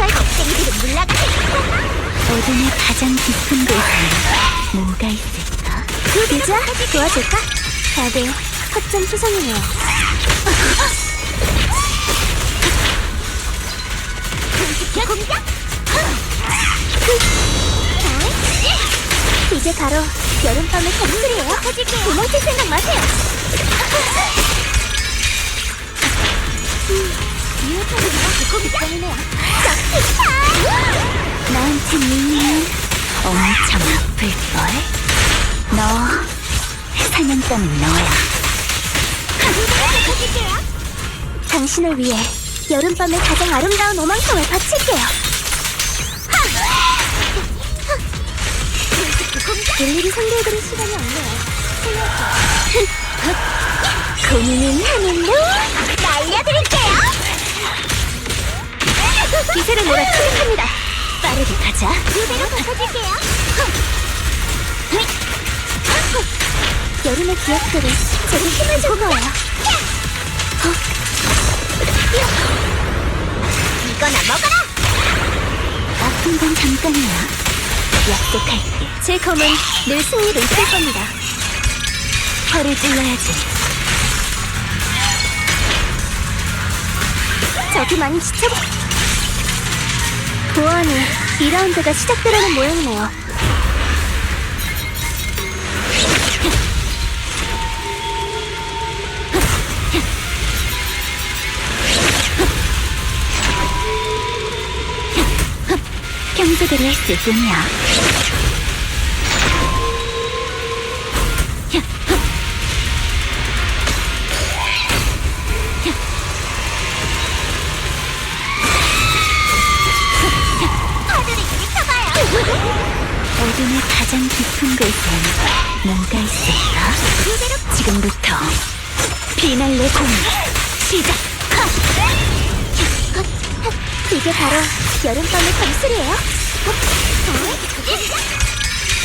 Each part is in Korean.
겁쟁이들은 물러가. 어둠의 가장 깊은 곳에 뭐가 있을까? 유자, 도와줄까? 다들. 공격! 공격! 이제 바로 여름밤의 검술이에요. 도망칠 생각 마세요. 공격이네요. 나한 테 밀리면 엄청 아플걸? 너 사냥감은 너야 당신을 위해 여름밤의 가장 아름다운 오만큼을 바칠게요. 일일이 상대해드릴 시간이 없네요. 고민은 하늘로 날려드릴게요. 기세를 몰아치겠습니다. 빠르게 가자. 그대로 바꿔줄게요. 여름의 기억들이 제게 힘을 줄 거예요. 이거나 먹어라! 아픈 건 잠깐이야 약속할게 제 검은 늘 승리로 이끌 겁니다. 혀를 찔러야지 저기 많이 지쳐보... 보아하니 2라운드가 시작되려는 모양이네요. 했을 뿐 어둠의 가장 깊은 곳엔 뭐가 있을까? 그대로 지금부터 비날레 공격 시작! 이게 바로 여름밤의 검술이에요.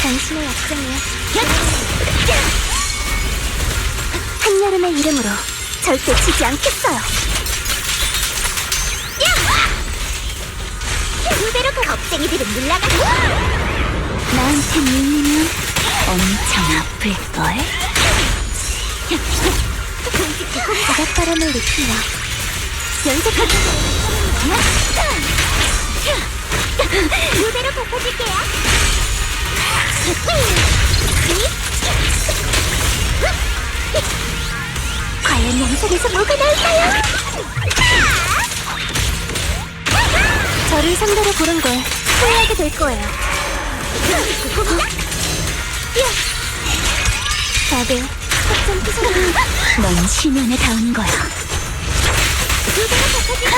당신의 약점을 한여름의 이름으로 절대 지지 않겠어요. 그대로 가 겁쟁이들은 물러가. 나한테 밀리면 엄청 아플걸? 바닷바람을 느끼며 연속하게 그대로 덮어줄게요. 과연 영상에서 뭐가 나올까요? 저를 상대로 고른 걸 후회하게 될 거예요. 다들 확정 투성 넌 심연에 닿은 거야 그대로 덮어줄게요.